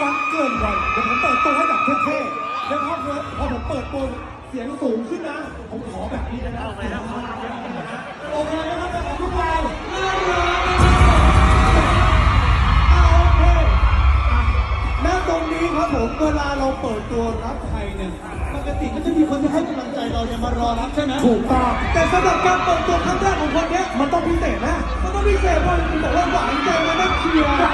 ริ่มก่อนเดี๋ยวผมเปิดตัวให้แบบเท่ๆแล้วพอพอผมเปิดตัวเสียงสูงขึ้นนะ ผมขอแบบนี้เลยนะโอเคนะครับของทุกเราเอาโอเคอะณตรงนี้ครับผมเวลาเราเปิดตัวรับใครเนี่ยปกติก็จะมีคนที่ให้กำลังใจเราเนี่ยมารอรับใช่ไหมถูกต้องแต่สำหรับการเปิดตัวครั้งแรกของคนเนี้ยมันต้องพิเศษนะมันต้องพิเศษเพราะคุณบอกว่าหวานใจมานั่งเชียร์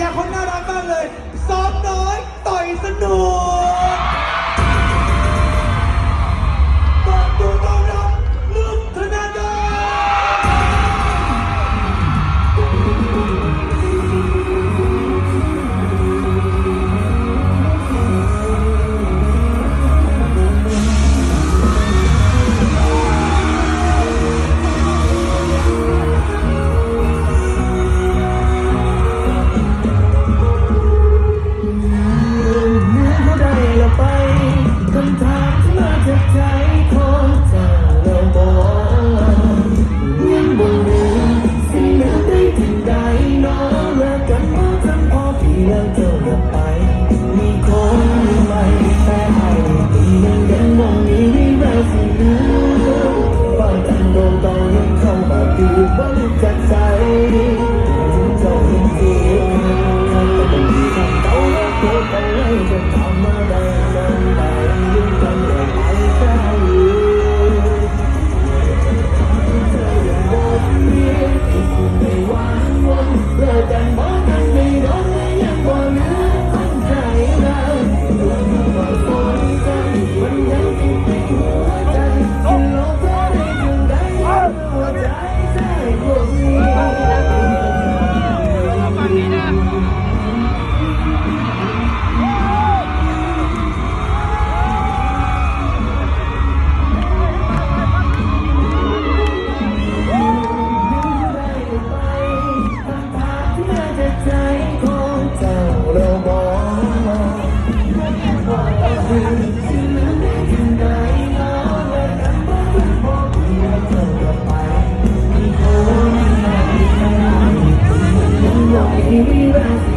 ยาคนน่ารักมากเลยซ้อมน้อยต่อยสนุก be right.